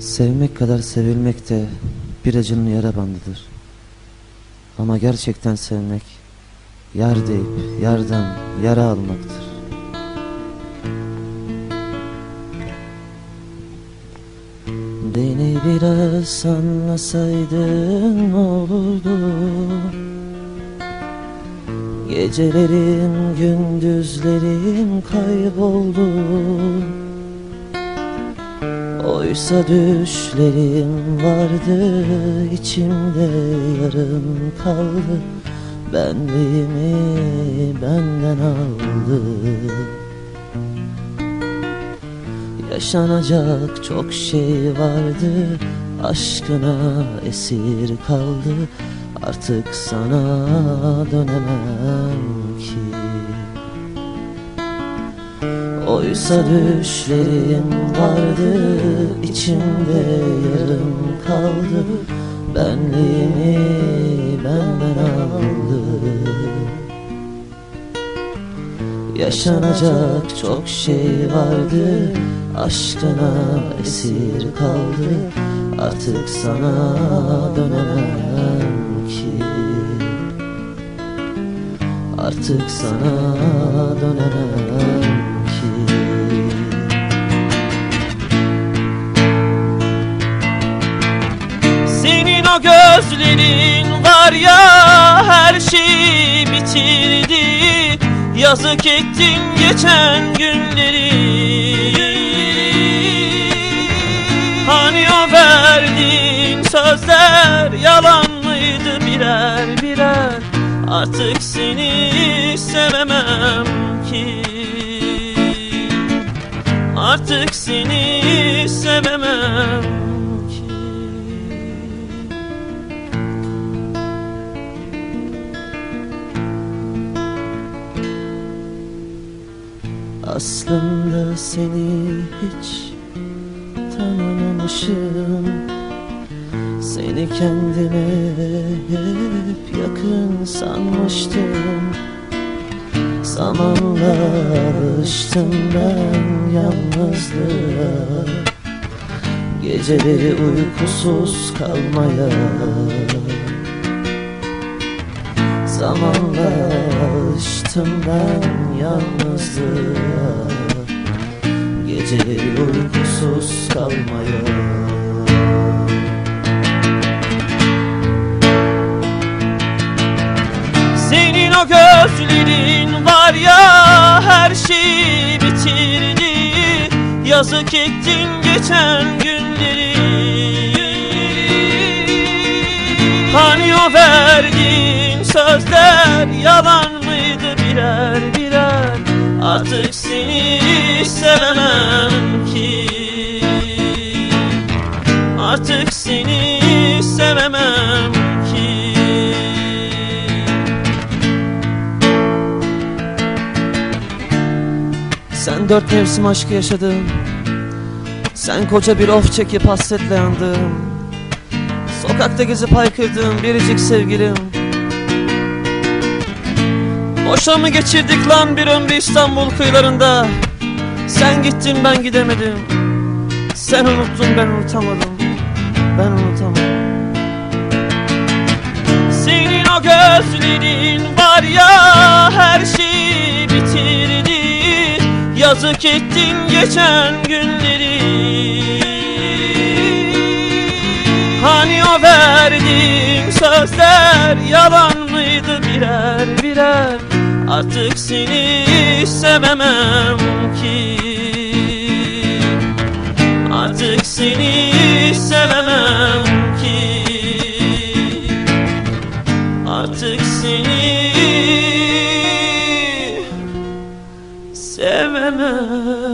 Sevmek kadar sevilmek de bir acının yara bandıdır. Ama gerçekten sevmek, yar deyip yardan yara almaktır. Beni biraz anlasaydın ne olurdu Gecelerim gündüzlerim kayboldu Oysa düşlerim vardı içimde yarım kaldı. Benliğimi benden aldı. Yaşanacak çok şey vardı Aşkına esir kaldı. Artık sana dönemem ki Oysa düşlerim vardı içimde yarım kaldı. Benliğimi benden aldı. Yaşanacak çok şey vardı Aşkına esir kaldı. Artık sana dönemem ki. Artık sana dönemem var ya her şeyi bitirdi. Yazık ettin geçen günleri. Hani o verdiğin sözler yalan mıydı birer birer? Artık seni sevemem ki. Artık seni sevemem Aslında seni hiç tanımamışım. Seni kendime hep yakın sanmıştım. Zamanla alıştım ben yalnızlığa. Geceleri uykusuz kalmaya. Zamanla alıştım ben yalnızlığa. Geceleri uykusuz kalmaya. Senin o gözlerin var ya her şeyi bitirdi. Yazık ettin geçen günleri. Hani o verdiğin sözler yalan birer birer Artık seni sevemem ki. Artık seni sevemem ki. Sen dört mevsim aşkı yaşadın. Sen koca bir of çekip hasretle yandın. Sokakta gezip haykırdığın biricik sevgilim Boşa geçirdik lan bir ömrü İstanbul kıyılarında. Sen gittin ben gidemedim. Sen unuttun ben unutamadım. Ben unutamadım. Senin o gözlerin var ya her şeyi bitirdi. Yazık ettin geçen günleri. Hani o verdiğin sözler yalan mıydı? Birer birer Artık seni sevemem ki. Artık seni sevemem ki. Artık seni sevemem.